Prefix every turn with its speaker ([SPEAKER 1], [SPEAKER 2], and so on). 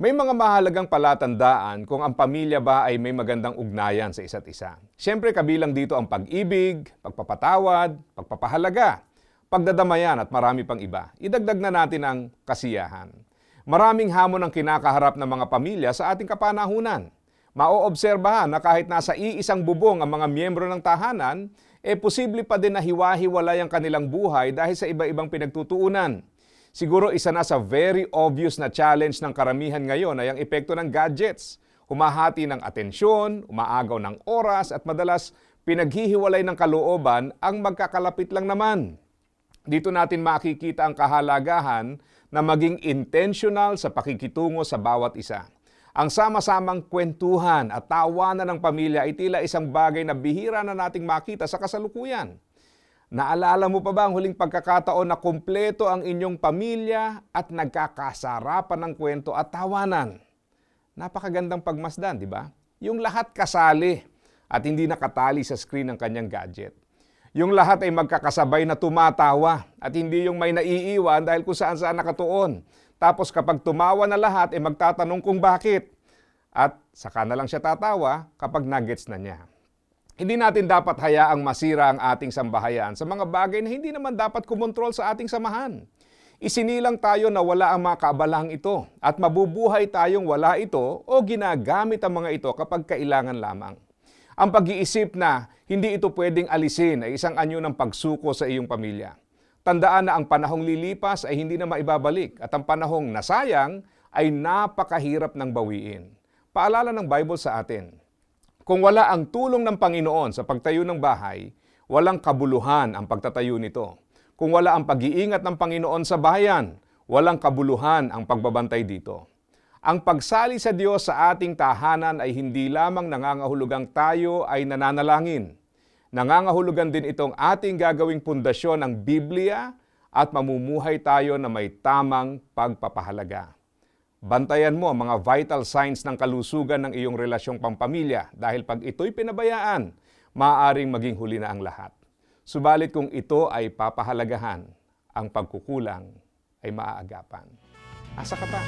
[SPEAKER 1] May mga mahalagang palatandaan kung ang pamilya ba ay may magandang ugnayan sa isa't isa. Siyempre kabilang dito ang pag-ibig, pagpapatawad, pagpapahalaga, pagdadamayan at marami pang iba. Idagdag na natin ang kasiyahan. Maraming hamon ang kinakaharap ng mga pamilya sa ating kapanahunan. Maoobserbahan na kahit nasa iisang bubong ang mga miyembro ng tahanan, eh posible pa din na hiwa-hiwalay ang kanilang buhay dahil sa iba-ibang pinagtutuunan. Siguro isa na sa very obvious na challenge ng karamihan ngayon ay ang epekto ng gadgets. Humahati ng atensyon, umaagaw ng oras at madalas pinaghihiwalay ng kalooban ang magkakalapit lang naman. Dito natin makikita ang kahalagahan na maging intentional sa pakikitungo sa bawat isa. Ang sama-samang kwentuhan at tawanan ng pamilya ay tila isang bagay na bihira na nating makita sa kasalukuyan. Naalala mo pa ba ang huling pagkakataon na kumpleto ang inyong pamilya at nagkakasarapan ng kwento at tawanan? Napakagandang pagmasdan, di ba? Yung lahat kasali at hindi nakatali sa screen ng kanyang gadget. Yung lahat ay magkakasabay na tumatawa at hindi yung may naiiwan dahil kung saan saan nakatuon. Tapos kapag tumawa na lahat, ay magtatanong kung bakit. At saka na lang siya tatawa kapag nuggets na niya. Hindi natin dapat hayaang masira ang ating sambahayan sa mga bagay na hindi naman dapat kumontrol sa ating samahan. Isinilang tayo na wala ang mga kaabalahang ito at mabubuhay tayong wala ito o ginagamit ang mga ito kapag kailangan lamang. Ang pag-iisip na hindi ito pwedeng alisin ay isang anyo ng pagsuko sa iyong pamilya. Tandaan na ang panahong lilipas ay hindi na maibabalik at ang panahong nasayang ay napakahirap ng bawiin. Paalala ng Bible sa atin, kung wala ang tulong ng Panginoon sa pagtayo ng bahay, walang kabuluhan ang pagtatayo nito. Kung wala ang pag-iingat ng Panginoon sa bayan, walang kabuluhan ang pagbabantay dito. Ang pagsali sa Diyos sa ating tahanan ay hindi lamang nangangahulugang tayo ay nananalangin. Nangangahulugan din itong ating gagawing pundasyon ng Biblia at mamumuhay tayo na may tamang pagpapahalaga. Bantayan mo ang mga vital signs ng kalusugan ng iyong relasyong pampamilya dahil pag ito'y pinabayaan, maaaring maging huli na ang lahat. Subalit kung ito ay papahalagahan, ang pagkukulang ay maaagapan. Asa ka pa?